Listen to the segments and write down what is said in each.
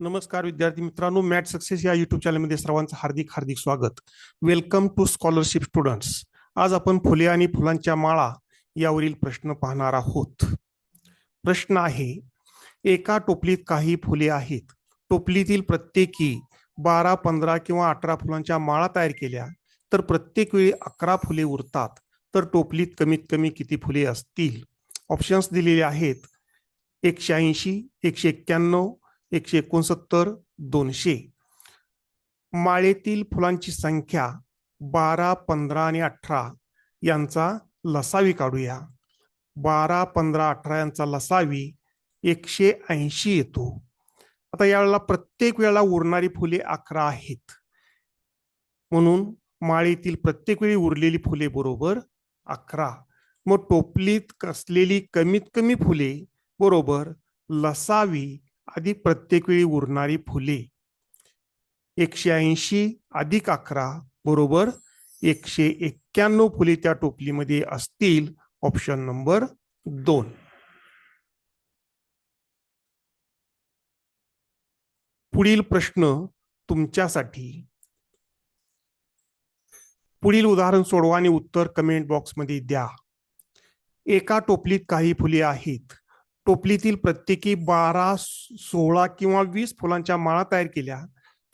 नमस्कार विद्यार्थी मित्रांनो मॅट सक्सेस या युट्यूब चॅनलमध्ये सर्वांचं हार्दिक हार्दिक स्वागत. वेलकम टू स्कॉलरशिप स्टुडंट्स आज आपण फुले आणि फुलांच्या माळा यावरील प्रश्न पाहणार आहोत. प्रश्न आहे एका टोपलीत काही फुले आहेत. टोपलीतील प्रत्येकी बारा पंधरा किंवा अठरा फुलांच्या माळा तयार केल्या तर प्रत्येक वेळी अकरा फुले उरतात तर टोपलीत कमीत कमी किती फुले असतील? ऑप्शन्स दिलेले आहेत एकशे ऐंशी एकशे एक्क्याण्णव एकशे एकोणसत्तर दोनशे. माळेतील फुलांची संख्या बारा पंधरा आणि अठरा यांचा लसावी काढूया. बारा पंधरा अठरा यांचा लसावी एकशे ऐंशी येतो. आता यावेळेला प्रत्येक वेळेला उरणारी फुले अकरा आहेत. म्हणून माळेतील प्रत्येक वेळी उरलेली फुले बरोबर अकरा. मग टोपलीत असलेली कमीत कमी फुले बरोबर लसावी अधिक प्रत्येक वेळी उरणारी फुले एकशे ऐंशी अधिक अकरा बरोबर एकशे एक्क्याण्णव फुले त्या टोपलीमध्ये असतील. ऑप्शन नंबर दोन. पुढील प्रश्न तुमच्यासाठी. पुढील उदाहरण सोडवा आणि उत्तर कमेंट बॉक्समध्ये द्या. एका टोपलीत काही फुले आहेत. टोपलीतील प्रत्येकी बारा सोळा किंवा वीस फुलांच्या माळा तयार केल्या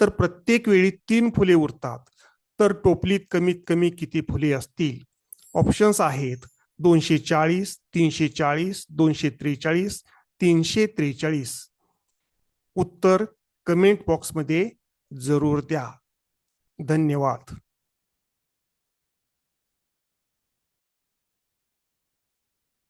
तर प्रत्येक वेळी तीन फुले उरतात. तर टोपलीत कमीत कमी किती फुले असतील? ऑप्शन्स आहेत. दोनशे चाळीस तीनशे चाळीस दोनशे त्रेचाळीस तीनशे त्रेचाळीस. उत्तर कमेंट बॉक्समध्ये जरूर द्या. धन्यवाद.